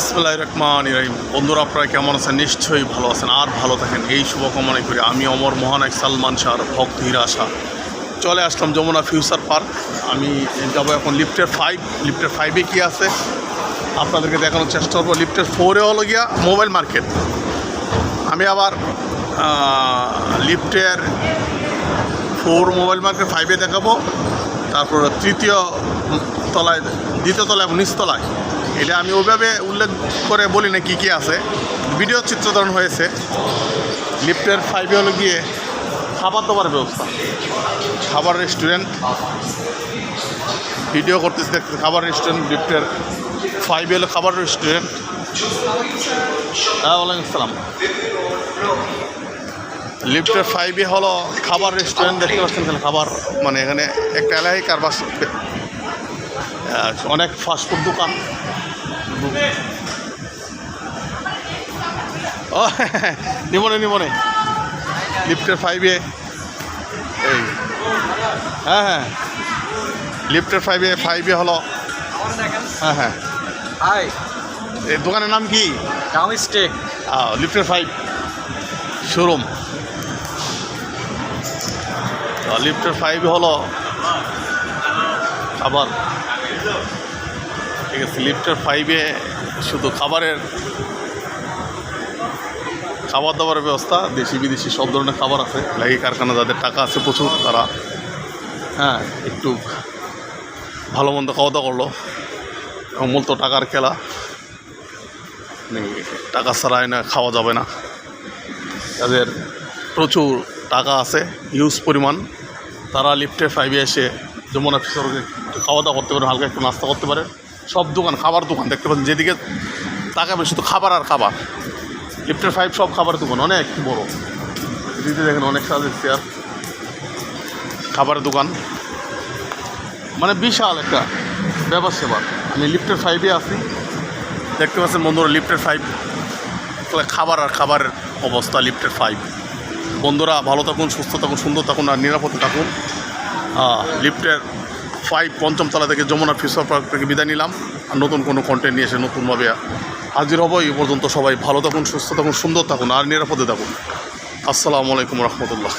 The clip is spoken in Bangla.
বিসমুল্লাহ রহমান ইরাহিম বন্ধুরা, আপনারা কেমন আছেন? নিশ্চয়ই ভালো আছেন আর ভালো থাকেন। এই শুভকামনা করি। আমি অমর মহানায়ক সালমান শাহর ভক্ত হীরা শাহ। চলে আসলাম যমুনা ফিউচার পার্ক। আমি যাব এখন লিফটের ফাইভ লিফটের ফাইভে কী আছে? আপনাদেরকে দেখানোর চেষ্টা করব। লিফটের ফোরে হলো গিয়া মোবাইল মার্কেট। আমি আবার লিফটের ফোর মোবাইল মার্কেট ফাইভে দেখাবো। তারপর তৃতীয় তলায়, দ্বিতীয় তলায় এবং নিচতলায়। এটা আমি ওইভাবে উল্লেখ করে বলি না কী কী আছে। ভিডিও চিত্রধারণ হয়েছে। লিফটের ফাইভে হলো গিয়ে খাবার দাবার ব্যবস্থা। খাবার রেস্টুরেন্ট ভিডিও করতেছি খাবার রেস্টুরেন্ট লিফটের ফাইভে হলো খাবার রেস্টুরেন্ট হ্যাঁ ওয়ালাইকুম আসসালাম লিফটের ফাইভে হলো খাবার রেস্টুরেন্ট দেখতে পাচ্ছেন এখানে খাবার মানে এখানে একটা এলাকায় কারবার অনেক ফাস্টফুড দোকান। নিমনে নিমনে লিফটের ফাইভে এই। হ্যাঁ হ্যাঁ। লিফটের ফাইভে ফাইভে হলো। হ্যাঁ হ্যাঁ। হাই। এই দোকানের নাম কি? ডাউন স্টেক লিফটের ফাইভ শোরুম। লিফটের ফাইভ হলো খাবার আছে লিফটের ফাইভে শুধু খাবারের খাবার দাবারের ব্যবস্থা, দেশি বিদেশি সব ধরনের খাবার আছে। লাগি কারখানা যাদের টাকা আছে প্রচুর, তারা হ্যাঁ একটু ভালো মন্দ খাওয়া দাওয়া করল। মূলত টাকার খেলা। টাকা ছাড়াই না, খাওয়া যাবে না। তাদের প্রচুর টাকা আছে হিউজ পরিমাণ। তারা লিফটে ফাইভে এসে যমুনা ফিসরকে খাওয়া দাওয়া করতে পারে, হালকা একটু নাস্তা করতে পারে। সব দোকান, খাবার দোকান দেখতে পাচ্ছেন, যেদিকে তাকাবে শুধু খাবার আর খাবার। লিফটের ফাইভ সব খাবার দোকান, অনেক বড়। দিদি দেখেন অনেক সাজের চেয়ার খাবারের দোকান। মানে বিশাল একটা ব্যাপার সেবার। আমি লিফটের ফাইভে আছি। দেখতে পাচ্ছেন বন্ধুরা লিফটের ফাইভ খাবার আর খাবারের অবস্থা লিফটের ফাইভ বন্ধুরা, ভালো থাকুন, সুস্থ থাকুন, সুন্দর থাকুন আর নিরাপদে থাকুন। লিফটের ফাইভ পঞ্চম তলা থেকে যমুনা ফিউচার পার্ক থেকে বিদায় নিলাম। আর নতুন কোনো কন্টেন্ট নিয়ে এসে নতুনভাবে হাজির হব এই পর্যন্ত সবাই ভালো থাকুন, সুস্থ থাকুন, সুন্দর থাকুন, আর নিরাপদে থাকুন। আসসালামু আলাইকুম রহমতুল্লাহ।